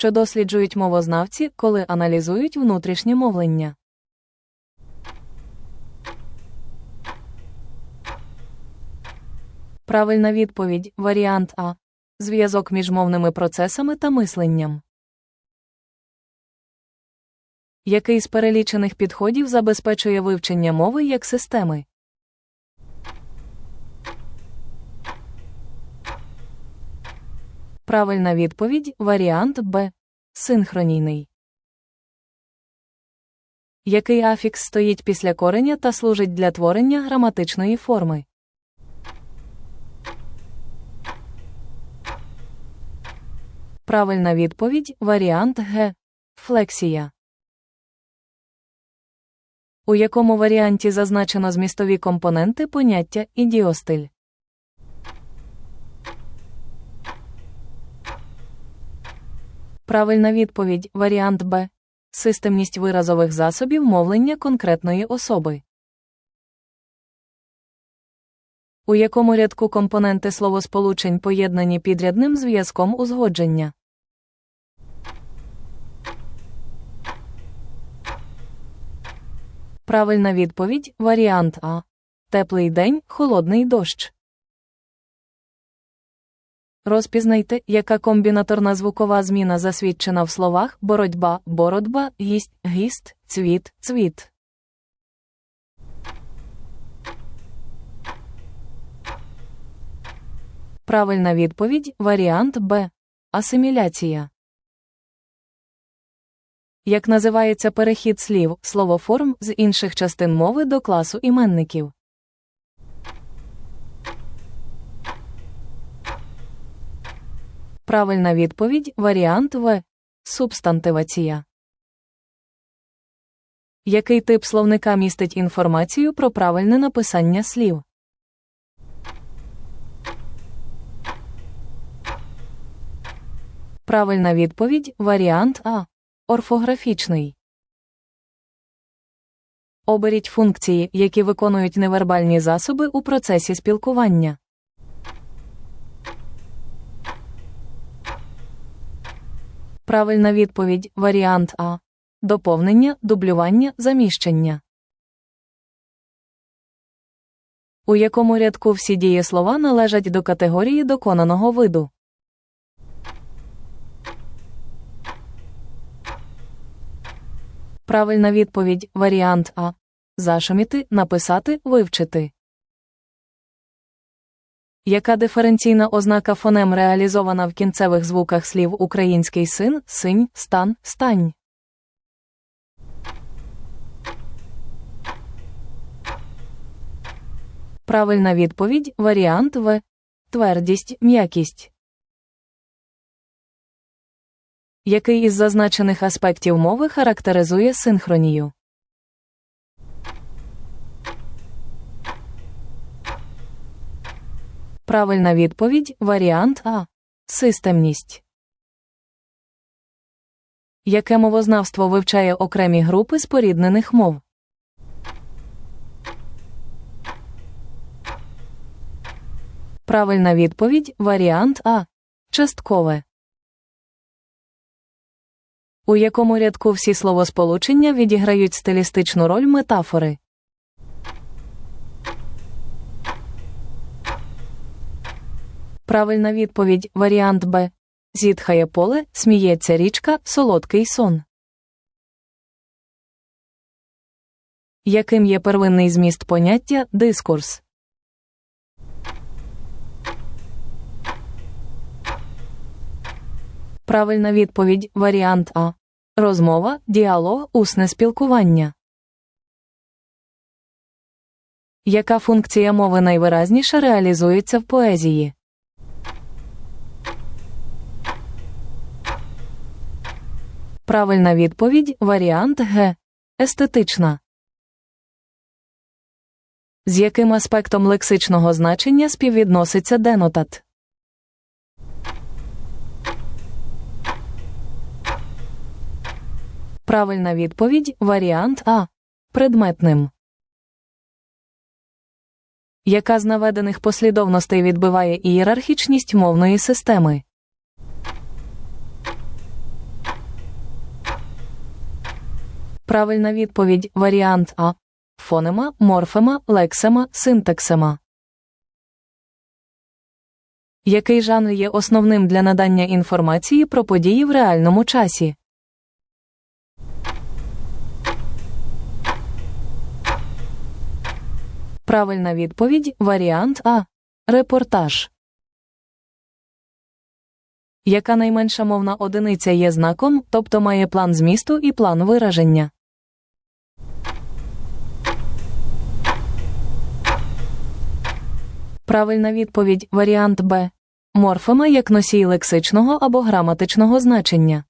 що досліджують мовознавці, коли аналізують внутрішнє мовлення. Правильна відповідь варіант А. Зв'язок між мовними процесами та мисленням. Який з перелічених підходів забезпечує вивчення мови як системи? Правильна відповідь варіант Б. Синхронійний. Який афікс стоїть після кореня та служить для творення граматичної форми? Правильна відповідь варіант Г. Флексія. У якому варіанті зазначено змістові компоненти поняття ідіостиль? Правильна відповідь варіант Б. Системність виразових засобів мовлення конкретної особи. У якому рядку компоненти словосполучень поєднані підрядним зв'язком узгодження? Правильна відповідь варіант А. Теплий день, холодний дощ. Розпізнайте, яка комбінаторна звукова зміна засвідчена в словах боротьба, боротьба, гість, гіст, цвіт, цвіт. Правильна відповідь варіант Б. Асиміляція. Як називається перехід слів, словоформ з інших частин мови до класу іменників? Правильна відповідь варіант В. Субстантивація. Який тип словника містить інформацію про правильне написання слів? Правильна відповідь варіант А. Орфографічний. Оберіть функції, які виконують невербальні засоби у процесі спілкування. Правильна відповідь варіант А. Доповнення, дублювання, заміщення. У якому рядку всі дієслова належать до категорії доконаного виду? Правильна відповідь варіант А. Зашуміти, написати, вивчити. Яка диференційна ознака фонем реалізована в кінцевих звуках слів український син, синь, стан, стань? Правильна відповідь варіант В. Твердість, м'якість. Який із зазначених аспектів мови характеризує синхронію? Правильна відповідь варіант А. Системність. Яке мовознавство вивчає окремі групи споріднених мов? Правильна відповідь варіант А. Часткове. У якому рядку всі словосполучення відіграють стилістичну роль метафори? Правильна відповідь варіант Б. Зітхає поле, сміється річка, солодкий сон. Яким є первинний зміст поняття дискурс? Правильна відповідь варіант А. Розмова, діалог, усне спілкування. Яка функція мови найвиразніше реалізується в поезії? Правильна відповідь варіант Г. Естетична. З яким аспектом лексичного значення співвідноситься денотат? Правильна відповідь варіант А. Предметним. Яка з наведених послідовностей відбиває ієрархічність мовної системи? Правильна відповідь варіант А. Фонема, морфема, лексема, синтаксема. Який жанр є основним для надання інформації про події в реальному часі? Правильна відповідь варіант А. Репортаж. Яка найменша мовна одиниця є знаком, тобто має план змісту і план вираження? Правильна відповідь варіант Б. Морфема як носій лексичного або граматичного значення.